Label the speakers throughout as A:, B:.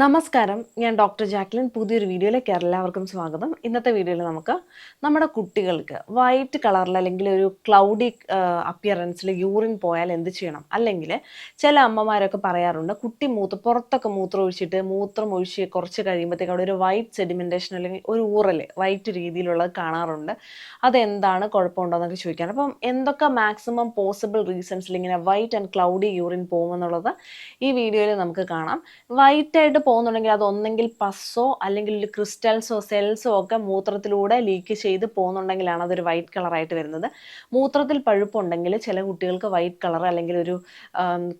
A: നമസ്കാരം. ഞാൻ doctor Jacqueline. പുതിയൊരു വീഡിയോയിലേക്ക് എല്ലാവർക്കും സ്വാഗതം. ഇന്നത്തെ വീഡിയോയിൽ നമുക്ക് നമ്മുടെ കുട്ടികൾക്ക് വൈറ്റ് കളറിൽ അല്ലെങ്കിൽ ഒരു ക്ലൗഡി അപ്പിയറൻസിൽ യൂറിൻ പോയാൽ എന്ത് ചെയ്യണം? അല്ലെങ്കിൽ ചില അമ്മമാരൊക്കെ പറയാറുണ്ട് കുട്ടി മൂത്ത് പുറത്തൊക്കെ മൂത്രം ഒഴിച്ചിട്ട് മൂത്രം ഒഴിച്ച് കുറച്ച് കഴിയുമ്പോഴത്തേക്ക് അവിടെ ഒരു വൈറ്റ് സെഡിമെന്റേഷൻ അല്ലെങ്കിൽ ഒരു ഊറൽ വൈറ്റ് രീതിയിലുള്ളത് കാണാറുണ്ട്. അതെന്താണ്? കുഴപ്പമുണ്ടോയെന്നൊക്കെ ചോദിക്കാൻ അപ്പം എന്തൊക്കെ മാക്സിമം പോസിബിൾ റീസൺസിൽ ഇങ്ങനെ വൈറ്റ് ആൻഡ് ക്ലൗഡി യൂറിൻ പോകുമെന്നുള്ളത് ഈ വീഡിയോയിൽ നമുക്ക് കാണാം. വൈറ്റ് ആയിട്ട് പോകുന്നുണ്ടെങ്കിൽ അത് ഒന്നെങ്കിൽ പസ്സോ അല്ലെങ്കിൽ ഒരു ക്രിസ്റ്റൽസോ സെൽസോ ഒക്കെ മൂത്രത്തിലൂടെ ലീക്ക് ചെയ്ത് പോകുന്നുണ്ടെങ്കിലാണ് അതൊരു വൈറ്റ് കളറായിട്ട് വരുന്നത്. മൂത്രത്തിൽ പഴുപ്പുണ്ടെങ്കിൽ ചില കുട്ടികൾക്ക് വൈറ്റ് കളർ അല്ലെങ്കിൽ ഒരു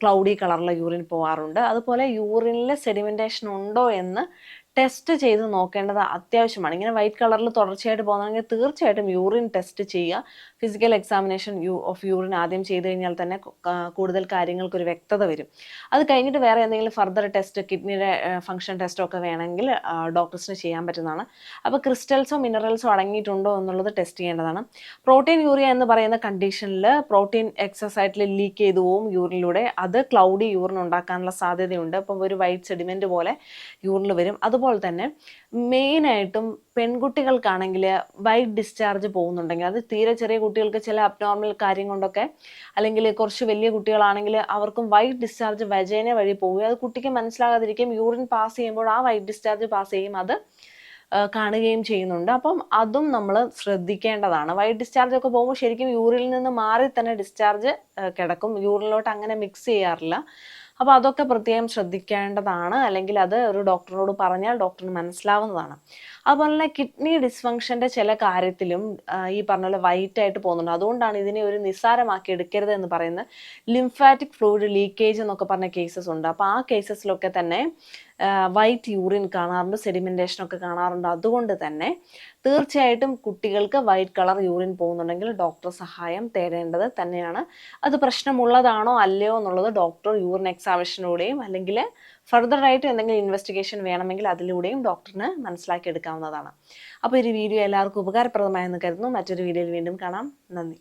A: ക്ലൗഡി കളറിലെ യൂറിൻ പോകാറുണ്ട് അതുപോലെ യൂറിനിൽ സെഡിമെന്റേഷൻ ഉണ്ടോ എന്ന് ടെസ്റ്റ് ചെയ്ത് നോക്കേണ്ടത് അത്യാവശ്യമാണ്. ഇങ്ങനെ വൈറ്റ് കളറിൽ തുടർച്ചയായിട്ട് പോകുന്നതെങ്കിൽ തീർച്ചയായിട്ടും യൂറിൻ ടെസ്റ്റ് ചെയ്യുക. ഫിസിക്കൽ എക്സാമിനേഷൻ യു ഓഫ് യൂറിൻ ആദ്യം ചെയ്ത് കഴിഞ്ഞാൽ തന്നെ കൂടുതൽ കാര്യങ്ങൾക്കൊരു വ്യക്തത വരും. അത് കഴിഞ്ഞിട്ട് വേറെ എന്തെങ്കിലും ഫർദർ ടെസ്റ്റ് കിഡ്നിയുടെ ഫംഗ്ഷൻ ടെസ്റ്റോ ഒക്കെ വേണമെങ്കിൽ ഡോക്ടേഴ്സിന് ചെയ്യാൻ പറ്റുന്നതാണ്. അപ്പോൾ ക്രിസ്റ്റൽസോ മിനറൽസോ അടങ്ങിയിട്ടുണ്ടോ എന്നുള്ളത് ടെസ്റ്റ് ചെയ്യേണ്ടതാണ്. പ്രോട്ടീൻ യൂറിയ എന്ന് പറയുന്ന കണ്ടീഷനിൽ പ്രോട്ടീൻ എക്സസ് ആയിട്ട് ലീക്ക് ചെയ്തു പോവും യൂറിനിലൂടെ അത് ക്ലൗഡി യൂറിൻ ഉണ്ടാക്കാനുള്ള സാധ്യതയുണ്ട്. അപ്പോൾ ഒരു വൈറ്റ് സെഡിമെന്റ് പോലെ യൂറിനിൽ വരും. അതുപോലെ തന്നെ മെയിനായിട്ടും പെൺകുട്ടികൾക്കാണെങ്കിൽ വൈറ്റ് ഡിസ്ചാർജ് പോകുന്നുണ്ടെങ്കിൽ അത് തീരെ ചെറിയ കുട്ടികൾക്ക് ചില അബ്നോർമൽ കാര്യം കൊണ്ടൊക്കെ അല്ലെങ്കിൽ കുറച്ച് വലിയ കുട്ടികളാണെങ്കിൽ അവർക്കും വൈറ്റ് ഡിസ്ചാർജ് വജേന വഴി പോവുകയും അത് കുട്ടിക്ക് മനസ്സിലാകാതിരിക്കും യൂറിൻ പാസ് ചെയ്യുമ്പോൾ ആ വൈറ്റ് ഡിസ്ചാർജ് പാസ് ചെയ്യും അത് കാണുകയും ചെയ്യുന്നുണ്ട്. അപ്പം അതും നമ്മൾ ശ്രദ്ധിക്കേണ്ടതാണ്. വൈറ്റ് ഡിസ്ചാർജ് ഒക്കെ പോകുമ്പോൾ ശരിക്കും യൂറിനിൽ നിന്ന് മാറി തന്നെ ഡിസ്ചാർജ് കിടക്കും. യൂറിനിലോട്ട് അങ്ങനെ മിക്സ് ചെയ്യാറില്ല. അപ്പോൾ അതൊക്കെ പ്രത്യേകം ശ്രദ്ധിക്കേണ്ടതാണ്. അല്ലെങ്കിൽ അത് ഒരു ഡോക്ടറിനോട് പറഞ്ഞാൽ ഡോക്ടറിന് മനസ്സിലാവുന്നതാണ്. അതുപോലെ തന്നെ കിഡ്നി ഡിസ്ഫങ്ഷന്റെ ചില കാര്യത്തിലും ഈ പറഞ്ഞ പോലെ വൈറ്റ് ആയിട്ട് പോകുന്നുണ്ട്. അതുകൊണ്ടാണ് ഇതിനെ ഒരു നിസ്സാരമാക്കി എടുക്കരുത് എന്ന് പറയുന്നത് ലിംഫാറ്റിക് ഫ്ലൂയിഡ് ലീക്കേജ് എന്നൊക്കെ പറഞ്ഞ കേസസ് ഉണ്ട് അപ്പോൾ ആ കേസസിലൊക്കെ തന്നെ വൈറ്റ് യൂറിൻ കാണാറുണ്ട് സെഡിമെന്റേഷൻ ഒക്കെ കാണാറുണ്ട്. അതുകൊണ്ട് തന്നെ തീർച്ചയായിട്ടും കുട്ടികൾക്ക് വൈറ്റ് കളർ യൂറിൻ പോകുന്നുണ്ടെങ്കിൽ ഡോക്ടർ സഹായം തേടേണ്ടത് തന്നെയാണ്. അത് പ്രശ്നമുള്ളതാണോ അല്ലയോ എന്നുള്ളത് ഡോക്ടർ യൂറിൻ എക്സാമിനേഷനിലൂടെയും അല്ലെങ്കിൽ ഫർദറായിട്ട് എന്തെങ്കിലും ഇൻവെസ്റ്റിഗേഷൻ വേണമെങ്കിൽ അതിലൂടെയും ഡോക്ടറിന് മനസ്സിലാക്കി എടുക്കാവുന്നതാണ്. അപ്പോൾ ഈ വീഡിയോ എല്ലാവർക്കും ഉപകാരപ്രദമായെന്ന് കരുതുന്നു. മറ്റൊരു വീഡിയോയിൽ വീണ്ടും കാണാം. നന്ദി.